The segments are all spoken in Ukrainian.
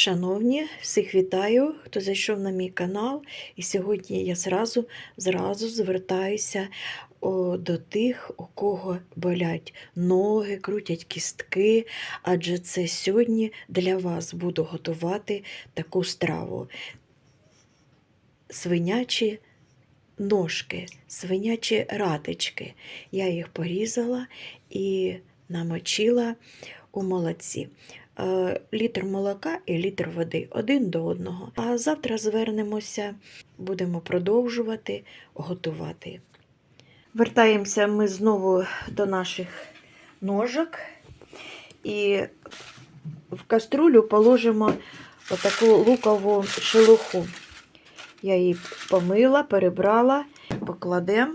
Шановні, всіх вітаю, хто зайшов на мій канал. І сьогодні я зразу, зразу звертаюся до тих, у кого болять ноги, крутять кістки, адже це сьогодні для вас буду готувати таку страву. Свинячі ножки, свинячі ратички. Я їх порізала і намочила у молоці. Е, літр молока і літр води один до одного. А завтра звернемося, будемо продовжувати готувати. Вертаємося ми знову до наших ножок і в каструлю положимо отаку лукову шелуху. Я її помила, перебрала, покладемо.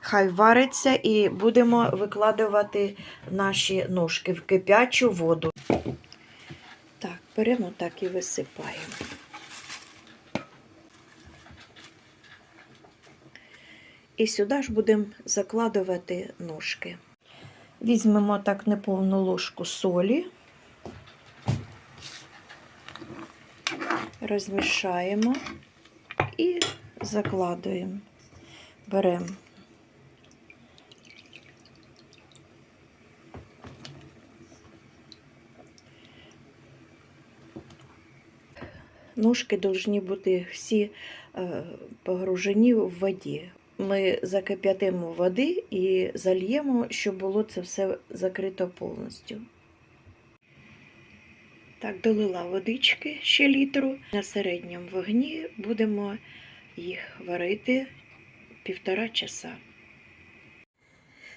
Хай вариться і будемо викладувати наші ножки в кипячу воду. Беремо так і висипаємо. І сюди ж будемо закладувати ножки. Візьмемо так неповну ложку солі, розмішаємо і закладуємо. Беремо. Ножки повинні бути всі е, погружені в воді. Ми закип'ятимо води і зальємо, щоб було це все закрито повністю. Так, долила водички ще літру. На середньому вогні будемо їх варити півтора часа.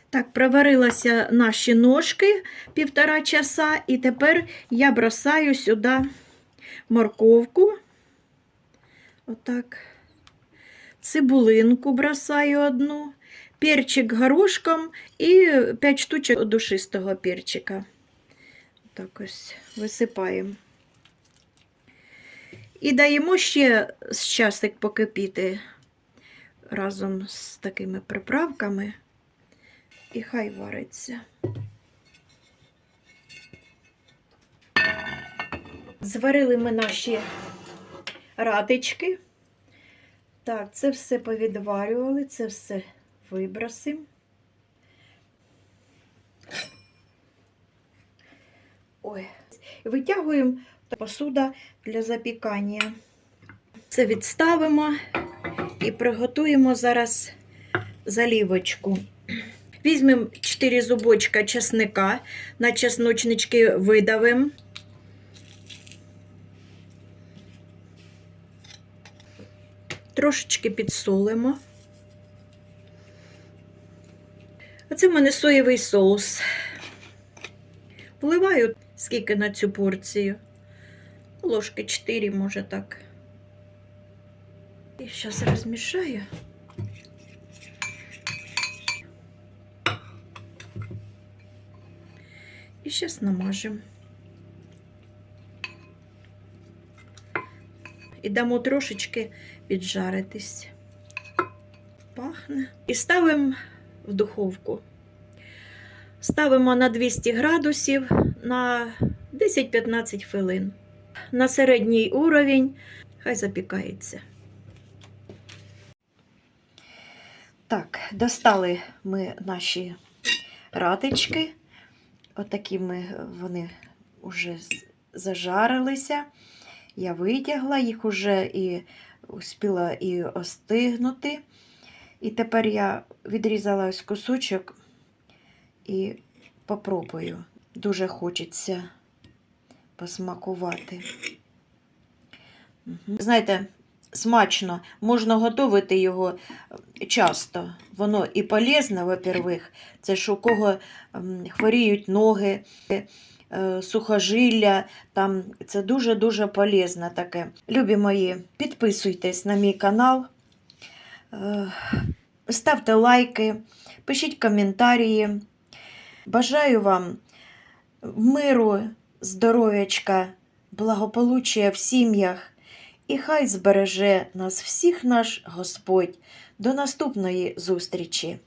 Так, проварилися наші ножки півтора часа, і тепер я бросаю сюди морковку. Отак. Цибулинку бросаю одну, перчик горошком і 5 штучок душистого перчика. Так ось висипаємо. І даємо ще з часик покипіти разом з такими приправками. І хай вариться. Зварили ми наші радички. Так, це все повідварювали, це все вибросимо. Ой, витягуємо посуда для запікання. Це відставимо і приготуємо зараз залівочку. Візьмемо 4 зубочка чесника, на чесночнички видавимо. Трошечки підсолимо. Оце в мене соєвий соус. Вливаю скільки на цю порцію. Ложки 4, може так. І зараз розмішаю. І зараз намажемо. І дамо трошечки піджаритись. Пахне. І ставимо в духовку. Ставимо на 200 градусів на 10-15 хвилин. На середній уровень, хай запікається. Так, достали ми наші ратички. Отакі ми вони вже зажарилися. Я витягла їх уже і успіла і остигнути. І тепер я відрізала ось кусочок і попробую. Дуже хочеться посмакувати. Угу. Знаєте, смачно, можна готувати його часто. Воно і полезне, во-первых, це ж у кого хворіють ноги, е, сухожилля, там це дуже-дуже полезне таке. Любі мої, підписуйтесь на мій канал, е, ставте лайки, пишіть коментарі. Бажаю вам миру, здоров'ячка, благополуччя в сім'ях. І хай збереже нас всіх наш Господь. До наступної зустрічі!